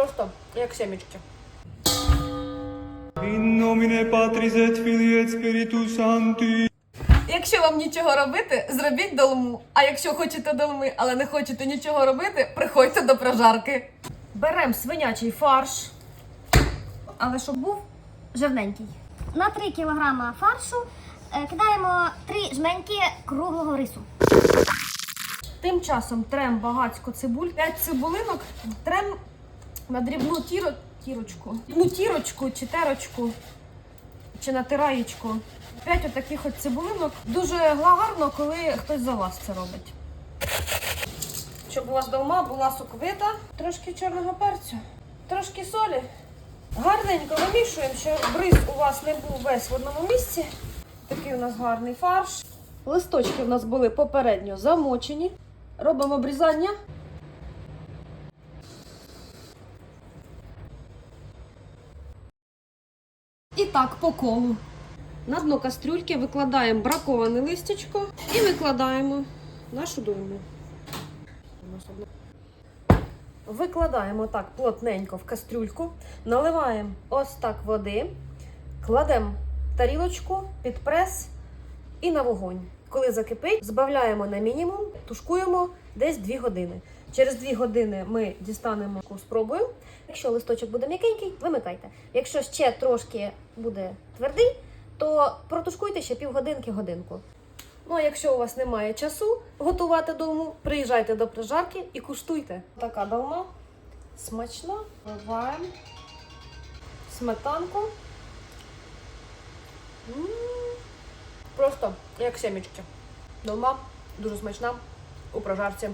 Просто як семечки. Якщо вам нічого робити, зробіть долму. А якщо хочете долми, але не хочете нічого робити, приходьте до прожарки. Беремо свинячий фарш. але щоб був жирненький. На 3 кг фаршу е, кидаємо 3 жменьки круглого рису. Тим часом трем багацько цибуль. 5 цибулинок трем на дрібну тіро... тірочку. Ну, тірочку чи терочку, чи натираєчку. 5 отаких от цибулинок. Дуже гарно, коли хтось за вас це робить. Щоб у вас долма була соковита, трошки чорного перцю, трошки солі. Гарненько вимішуємо, щоб бриз у вас не був весь в одному місці. Такий у нас гарний фарш. Листочки у нас були попередньо замочені. Робимо обрізання. І так по колу. На дно кастрюльки викладаємо браковане листячко і викладаємо нашу дольму. Викладаємо так плотненько в кастрюльку, наливаємо ось так води, кладемо тарілочку під прес і на вогонь. Коли закипить, збавляємо на мінімум, тушкуємо десь 2 години. Через 2 години ми дістанемо спробуємо. Якщо листочок буде м'якенький, вимикайте. Якщо ще трошки буде твердий, то протушкуйте ще півгодинки годинку. Ну а якщо у вас немає часу готувати долму, приїжджайте до прижарки і куштуйте. Така долма смачна. Вливаємо сметанку. Просто як семечки. Долма дуже смачна у прожарці.